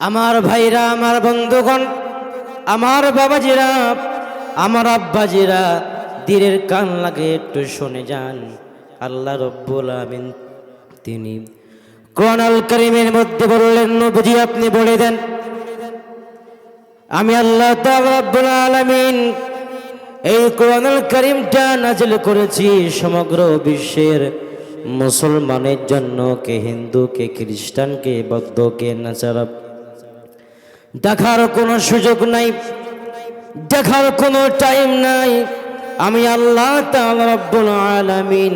আমার ভাইরা, আমার বন্ধুগণ, আমার বাবাজিরা, আমার আব্বাজিরা দিনের কান লাগে একটু শুনে যান। আল্লাহ রব্বুল আমিন তিনি কোরআন আল করিমের মধ্যে বললেন, নবজি আপনি বলে দেন, আমি আল্লাহ রব্বুল আলামিন এই কোরআনুল করিমটা নাজিল করেছি সমগ্র বিশ্বের মুসলমানের জন্য, কে হিন্দু, কে খ্রিস্টান, কে বৌদ্ধ, কে নাচারা দেখার কোনো সুযোগ নাই, দেখার কোনো টাইম নাই। আমি আল্লাহ রব্বুল আলামিন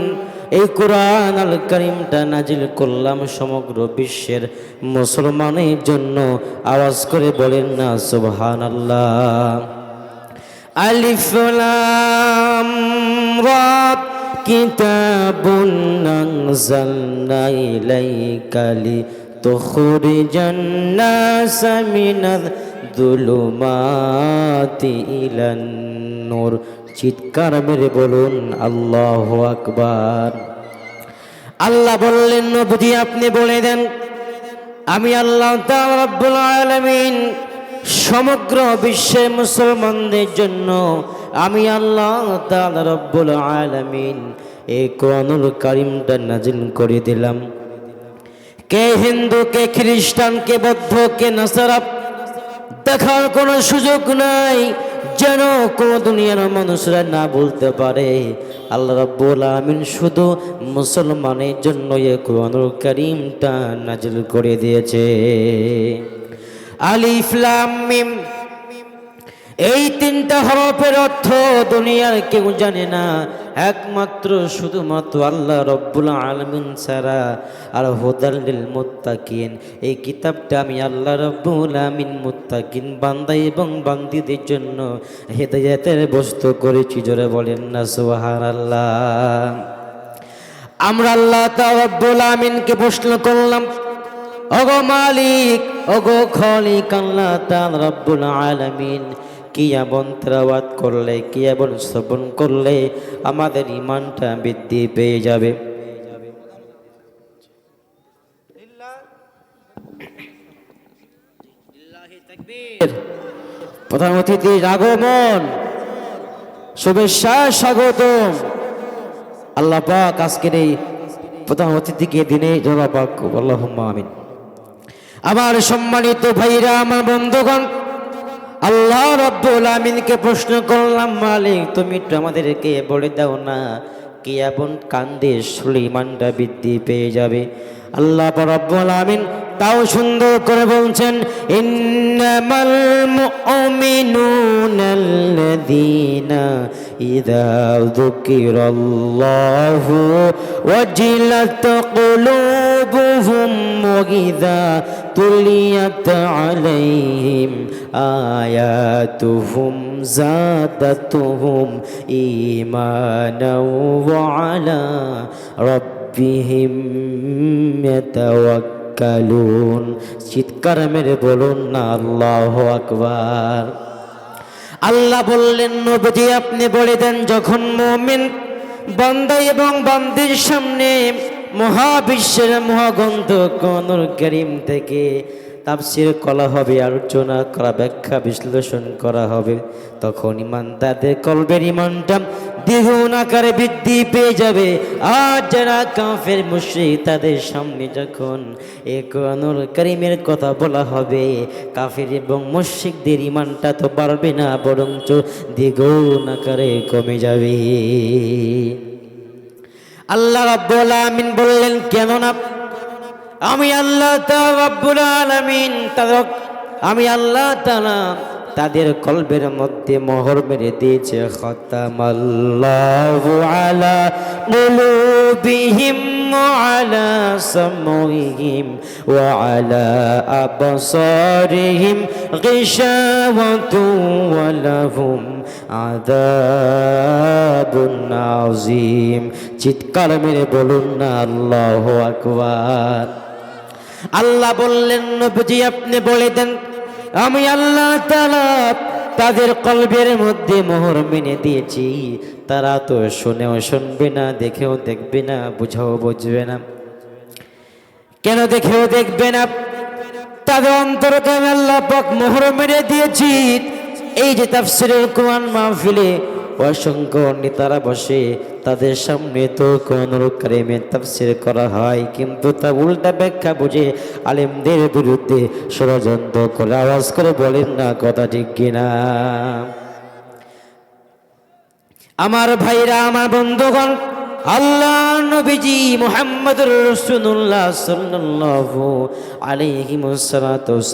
এই কোরআন আল করিমটা নাজিল করলাম সমগ্র বিশ্বের মুসলমানের জন্য। আওয়াজ করে বলেন না, সুবহানাল্লাহ। আল্লাহ লাম রা কিতাবুন আনজালনা ইলাইকা লিতুখরিজান নাসা মিনাল যুলুমাতি ইলান নূর। চিৎকার মেরে বলুন, আল্লাহ আকবার। আল্লাহ বললেন নবী আপনি বলে দেন, আমি আল্লাহ রব্বুল আলামিন সমগ্র বিশ্বের মুসলমানদের জন্য আমি আল্লাহ রব্বুল আলামিন এই কোরআনুল কারিমটা নাজিল করে দিলাম। কে হিন্দু, কে খ্রিস্টান, কে বৌদ্ধ, কে নাসারা, দেখার কোনো সুযোগ নাই, যেন কোনো দুনিয়ার মানুষরা না বলতে পারে। আল্লাহ রাব্বুল আমিন শুধু মুসলমানের জন্য এ কোরআনুল কারীমটা নাজিল করে দিয়েছে। আলিফ, লাম, মিম, এই তিনটা হরফের অর্থ দুনিয়ার কেউ জানে না। একমাত্র শুধুমাত্র আল্লাহ রব্বুল আলমিন ছাড়া আর হোদাল্লিল মুত্তাকিন। এই কিতাবটা আমি আল্লাহ রব্বুল আমিন মুত্তাকিন বান্দা এবং বান্দিদের জন্য হেদায়াতের বস্তু করেছি, জোরে বলেন না সোহার আল্লাহ আমরা আল্লাহ রব্বুল আমিনকে প্রশ্ন করলাম, ওগো মালিক অগো খলিক, আল্লাহ তাআলা রব্বুল আলামিন কি এমন তেলাওয়াত করলে কি এমন শ্রবণ করলে আমাদের ইমানটা বৃদ্ধি পেয়ে যাবে। প্রধান অতিথির আগমন শুভেচ্ছা, স্বাগতম। আল্লাহ পাক আজকের এই প্রধান অতিথিকে দিনে জবাব আল্লাহ আমিন। আমার সম্মানিত ভাইরা, আমার বন্ধুগণ আল্লাহ রব্বুল আমিনকে প্রশ্ন করলাম, মালিক, তুমি একটু আমাদেরকে বলে দাও না, কি এমন কান্দে সুলিমানটা বৃদ্ধি পেয়ে যাবে? আল্লাহ রব্বুল আমিন তাও সুন্দর করে বলছেন, ইন্নামাল মুমিনুনা আল্লাযীনা ইযা যুকিরাল্লাহু ওয়াজিলাত قلوبهم وإذا تليت عليهم آياتهم زادتهم إيمانا وعلى ربهم يتوكلون চিৎকার মেরে বলুন না আল্লাহ আকবার আল্লাহ বললেন নবী আপনি বলে দেন যখন মুমিন বান্দা এবং বান্দির সামনে মহাবিশ্বের মহাগন্ধ কনুর করিম থেকে তাফসির করা হবে, আলোচনা করা, ব্যাখ্যা, বিশ্লেষণ করা হবে। তখন ইমান তাদের কলবের ইমানটা দ্বিগুণ আকারে বৃদ্ধি পেয়ে যাবে। আর যারা কাফের, মুশ্রিক, তাদের সামনে যখন এ কোরআনুল করিমের কথা বলা হবে, কাফের এবং মুশ্রিকদের ইমানটা তো বাড়বে না, বরঞ্চ দ্বিগুণ আকারে কমে যাবে। আল্লাহ রাব্বুল আমিন বললেন কেন না আমি আল্লাহ রাব্বুল আলামিন, তাদের আমি আল্লাহ তাআলা তাদের কলবের মধ্যে মোহর মেরে দিয়েছে। খতামাল্লাহু আলা কুলুবিহিম وعلى سمعهم وعلى أبصارهم غشاوة ولهم عذاب عظيم চিৎকার মেরে বলুন না আল্লাহ আকবার আল্লাহ বললেন নবীজি আপনি বলে দেন আমি আল্লাহ তাআলা তাদের কলবের মধ্যে মোহর মেনে দিয়েছি। তারা তো শুনেও শুনবে না, দেখেও দেখবে না, বুঝাও বুঝবে না। কেন দেখেও দেখবে না? তাদের অন্তরকে আল্লাহ মোহর মেরে দিয়েছি। এই যে তাফসিরের কোরআন মাহফিলে অসংখ্য নেতারা বসে তাদের সামনে তো কোন কারিমে তাফসির করা হয়। কিন্তু তা উল্টা ব্যাখ্যা বুঝে আলেমদের বিরুদ্ধে ষড়যন্ত্র করে আওয়াজ করে বলেন না, কথা ঠিক কিনা? আমার ভাইরা, আমার বন্ধুগণ, আল্লাহ নবীজি মোহাম্মদ রসুল্লাহ সাল্লাল্লাহু আলাইহি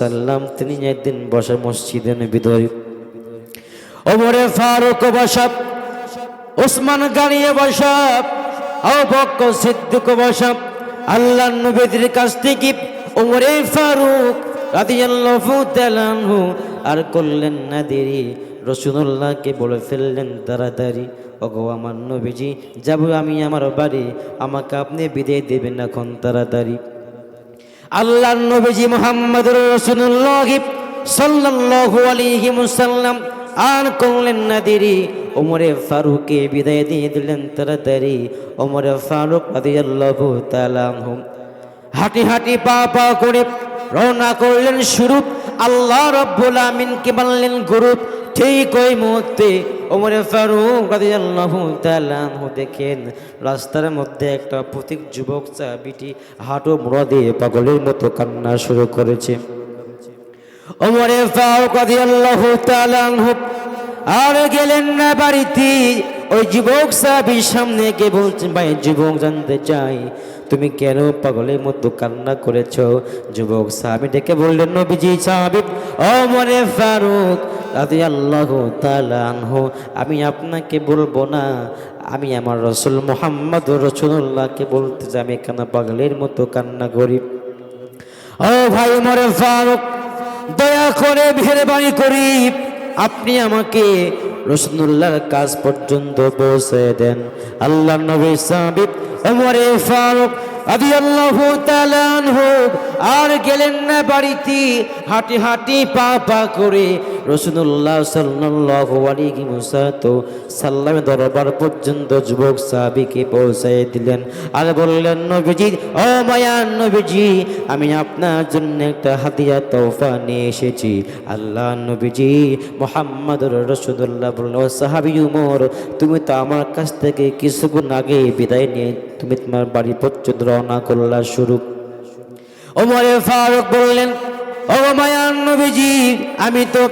সাল্লাম তিনি একদিন বসে মসজিদে ভিতরে ওমরে ফারুক বসাব ওসমান গাড়িয়ে বসাব অবক্ক সিদ্দিক বসাব আল্লাহ নবীদের কাছ থেকে ওমরে ফারুক রাদিয়াল্লাহু আর করলেন না দেরি। রসুল্লাহকে বলে ফেললেন, তাড়াতাড়ি, ওগো আমার নবীজি, যাব আমি আমার বাড়ি, আমাকে আপনি বিদায় দেবেন এখন তাড়াতাড়ি। আল্লাহ নবীজি মোহাম্মদ রসুল্লাহ সাল্লাল্লাহু আলাইহি মুসাল্লাম আর করলেন না দেরি ওমরে ফারুককে বিদায় দিয়ে দিলেন তাড়াতাড়ি। ওমরে ফারুক রাদিয়াল্লাহু তাআলা হাঁটি হাঁটি পা পা করে রওনা করলেন শুরু আল্লাহ রব্বুল আমিনকে বললেন গ্রুপ। ঠিক ওই মুহূর্তে ওমরে ফারুক রাদিয়াল্লাহু তাআলা দেখেন, রাস্তার মধ্যে একটা প্রতীক যুবক চাবিটি হাঁটু মোড়া দিয়ে পাগলের মতো কান্না শুরু করেছে। ওমরে ফারুক আর গেলেন না বাড়িতে। ওই যুবক সাহাবীর সামনে গিয়ে বলছেন, ভাই, যুবক জানতে চাই, তুমি কেন পাগলের মতো কান্না করেছ? যুবক সাহাবি ডেকে বললেন, নবীজি সাহাবি, ওমরে ফারুক রাদিয়াল্লাহু তাআলা আনহু, আমি আপনাকে বলব না, আমি আমার রসুল মোহাম্মদ রসুল্লাহকে বলতে যে আমি কেন পাগলের মতো কান্না করি? ও ভাই মরে ফারুক করে মেহরবানি করি। আপনি আমাকে রসুল্লাহর কাজ পর্যন্ত পৌঁছে দেন। আল্লাহ নবী সাবিদ ওমরে ফারুক তাআলা হোক আর গেলেন না বাড়িতে, হাঁটি হাঁটি পা পা করে রসুল্লাহ সাল্লাল্লাহু আলাইহি সাল্লামের দরবার পর্যন্ত যুবক সাহাবীকে পৌঁছায় দিলেন। আর বললেন, নবীজি, ও মায়ান নবীজি, আমি আপনার জন্য একটা হাতিয়া তোফা নিয়ে এসেছি। আল্লাহ নবীজি মোহাম্মদ রসুল্লাহ বলল ও সাহাবি উমর, তুমি তো আমার কাছ থেকে কিছুক্ষণ আগে বিদায় নিয়ে তুমি তোমার বাড়ি পর্যন্ত রওনা করলা শুরু। ওমরে ফারুক বললেন, ও মায়ান নবীজি, আমি তো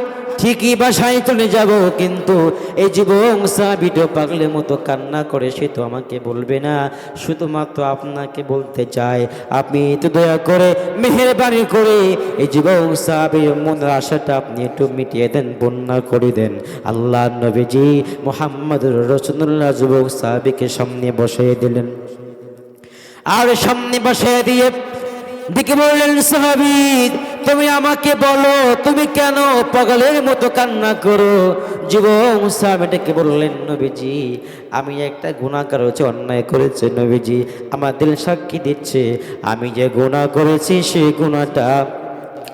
ঠিকই বাসায় চলে যাব, কিন্তু এই জীবন সাবিটো পাগলের মতো কান্না করে, সে তো আমাকে বলবে না। শুধুমাত্র আপনাকে বলতে চাই, আপনি তো দয়া করে মেহরবানি করে এই জীবন সাহাবির মনের আশাটা আপনি একটু মিটিয়ে দেন, বন্যা করে দেন। আল্লাহ নবীজি মোহাম্মদ রসুল্লাহ যুবক সাহাবিকে সামনে বসিয়ে দিলেন। আর সামনে বসিয়ে দিয়ে দিকে বললেন সাহাবি তুমি আমাকে বলো, তুমি কেন পাগলের মতো কান্না করো? যুবক সাহাবিটাকে বললেন, নবীজি, আমি একটা গুণাকার হচ্ছে অন্যায় করেছে, নবীজি, আমার দিল সাক্ষী দিচ্ছে। আমি যে গুণা করেছি সেই গুণাটা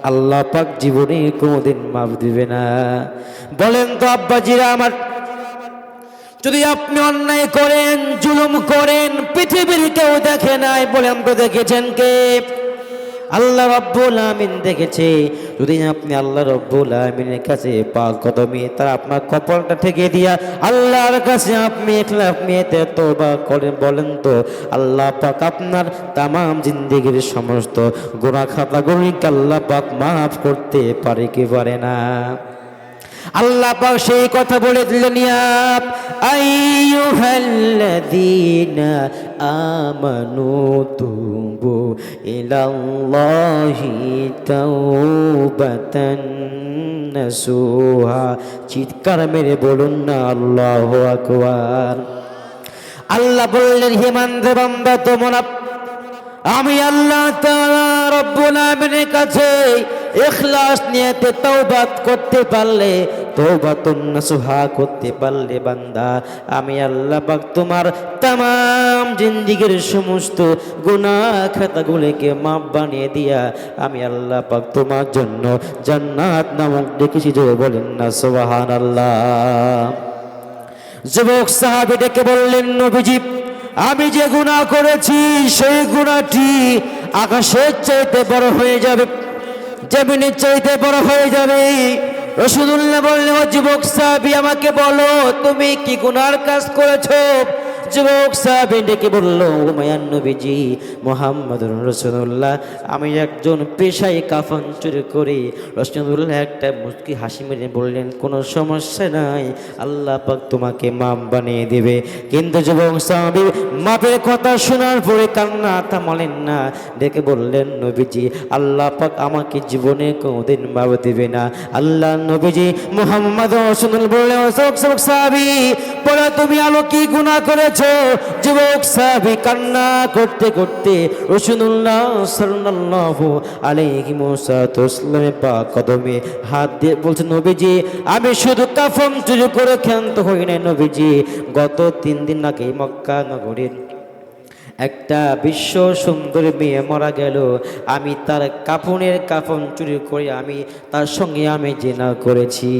আল্লাহ পাক জীবনে কোনোদিন মাফ দিবে না। বলেন তো আব্বাজিরা আমার, যদি আপনি অন্যায় করেন, জুলুম করেন, পৃথিবীর কেউ দেখে নাই বলেন তো দেখেছেন কে? আল্লাহ রব্বুল আমিন দেখেছে। যদি আপনি আল্লাহ রব্বুল আমিনের কাছে পাক কদমে তার আপনার কপালটা ঠেকে দিয়া আল্লাহর কাছে আপনি একলা আপনি তোবা করেন, বলেন তো, আল্লাহ পাক আপনার তামাম জিন্দিগির সমস্ত গোনা খাতাগুলিকে আল্লাহ পাক মাফ করতে পারে কি পারে না? আল্লাহ পাক সেই কথা বলে দিলেন আমানু তুবু ইলাল্লাহি চিৎকার মেরে বলুন না, আল্লাহু আকবার। আল্লাহ বললেন হিমান্দ বান্দা, তোমরা আমি আল্লাহ তাআলা রব্বুল কাছে ইখলাস নিয়ে তওবাত করতে পারলে, তওবাতুন নাসুহা করতে পারলে বান্দা, আমি আল্লাহ পাক তোমার তাম জিন্দিগির সমস্ত গুনাহ খাতাগুলোকে মাপ বানিয়ে দিয়া, আমি আল্লাহ পাক তোমার জন্য জান্নাত নামক ডেকেছি যে বলেন না, সুবহানাল্লাহ। যুবক সাহাবি ডেকে বললেন, নবীজি, আমি যে গুণা করেছি, সেই গুণাটি আকাশের চাইতে বড় হয়ে যাবে। জমিনের চাইতে বড় হয়ে যাবে। রসুদুল্লাহ বললে ও যুবক সাহাবি, আমাকে বলো, তুমি কি গুনার কাজ করেছ? যুবক সাহাবি ডেকে বলল ও নবীজি মোহাম্মদ রসুল্লাহ আমি একজন পেশায় কাফন চুরি করি। রসুল্লাহ একটা মুস্কি হাসি মেরে বললেন, কোনো সমস্যা নাই, আল্লাহ পাক তোমাকে মাম বানিয়ে দেবে। কিন্তু যুবক সাহাবি মাপের কথা শোনার পরে কান্না থামালেন না। ডেকে বললেন, নবীজি, আল্লাহ পাক আমাকে জীবনে কোনোদিন মাপ দেবে না। আল্লাহ নবীজি মোহাম্মদ রসুল বললেন সাহাবি পরে তুমি আলো কি গুনাহ করেছ? যুবক সাহাবি কান্না করতে করতে রসুল্লাহ ওয়াসাল্লামের পা কদমে হাত দিয়ে বলছে নবীজি, আমি শুধু কাফন চুরি করে ক্ষান্ত হই নাই, নবীজি। গত তিন দিন আগে মক্কা নগরীর একটা বিশ্ব সুন্দর মেয়ে মারা গেল। আমি তার কাফনের কাফন চুরি করে আমি তার সঙ্গে আমি জেনা করেছি।